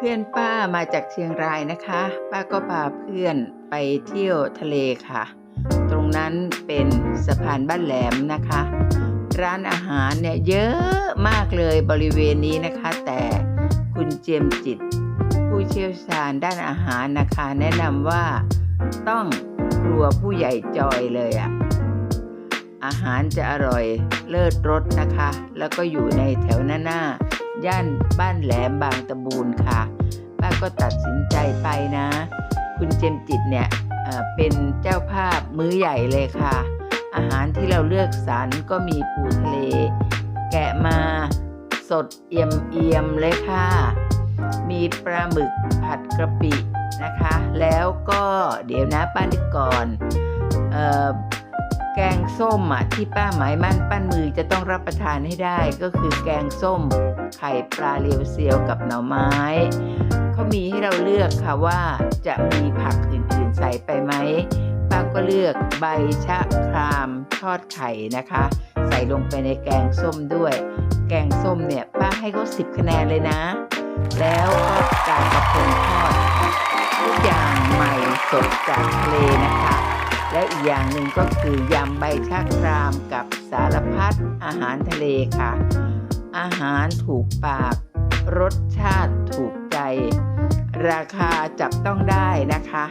เพื่อนป้ามาจากเชียงรายนะคะ ป้าก็พาเพื่อนไปเที่ยวทะเลค่ะ ตรงนั้นเป็นสะพานบ้านแหลมนะคะ ร้านอาหารเนี่ยเยอะมากเลยบริเวณนี้นะคะ แต่คุณเจมจิต ผู้เชี่ยวชาญด้านอาหารนะคะ แนะนำว่าต้องครัวผู้ใหญ่จอยเลยอะอาหารจะอร่อยเลิศรสนะคะ แล้วก็อยู่ในแถวหน้าหน้า ย่านบ้านแหลมบางตะบูนค่ะป้าก็ตัดสินใจไปนะ คุณเจมจิตเนี่ยเป็นเจ้าภาพมื้อใหญ่เลยค่ะ อาหารที่เราเลือกสรรก็มีปูทะเล แกะมาสดเอี่ยมเอียมเลยค่ะ มีปลาหมึกผัดกระปินะคะ แล้วก็เดี๋ยวนะป้านึกก่อนเอ่อ แกงส้มอะที่ป้าหมายมั่นปั้นมือจะต้องรับประทานให้ได้ก็คือแกงส้ม ไข่ปลาเรียวเซียวกับหน่อไม้เขามีให้เราเลือกค่ะว่าจะมีผักอื่นๆใส่ไปไหมป้าก็เลือกใบชะครามทอดไข่นะคะ ใส่ลงไปในแกงส้มด้วย แกงส้มเนี่ยป้าให้เขาสิบคะแนนเลยนะ แล้วก็การกระพงทอดทุกอย่างใหม่สดจากทะเลนะคะ และอีกอย่างหนึ่งก็คือยำใบชะครามกับสารพัดอาหารทะเลค่ะ อาหารถูกปาก รสชาติถูกใจ ราคาจับต้องได้นะคะ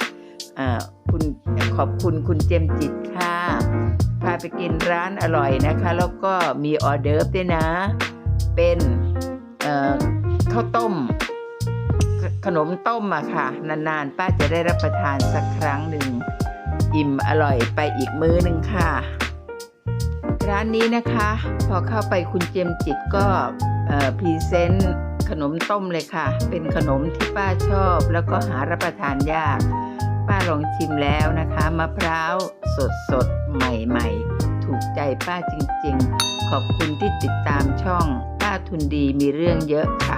คุณขอบคุณคุณเจมจิตค่ะ พาไปกินร้านอร่อยนะคะ แล้วก็มีออเดิร์ฟด้วยนะ เป็นข้าวต้ม ขนมต้มอะค่ะ นานๆ ป้าจะได้รับประทานสักครั้งหนึ่ง อิ่มอร่อยไปอีกมื้อหนึ่งค่ะ ร้านนี้นะคะ พอเข้าไปคุณเจมจิตก็พรีเซนต์ขนมต้มเลยค่ะ เป็นขนมที่ป้าชอบ แล้วก็หารับประทานยาก ป้าลองชิมแล้วนะคะมะพร้าวสดสดใหม่ๆ ถูกใจป้าจริงๆ ขอบคุณที่ติดตามช่องป้าทุนดีมีเรื่องเยอะค่ะ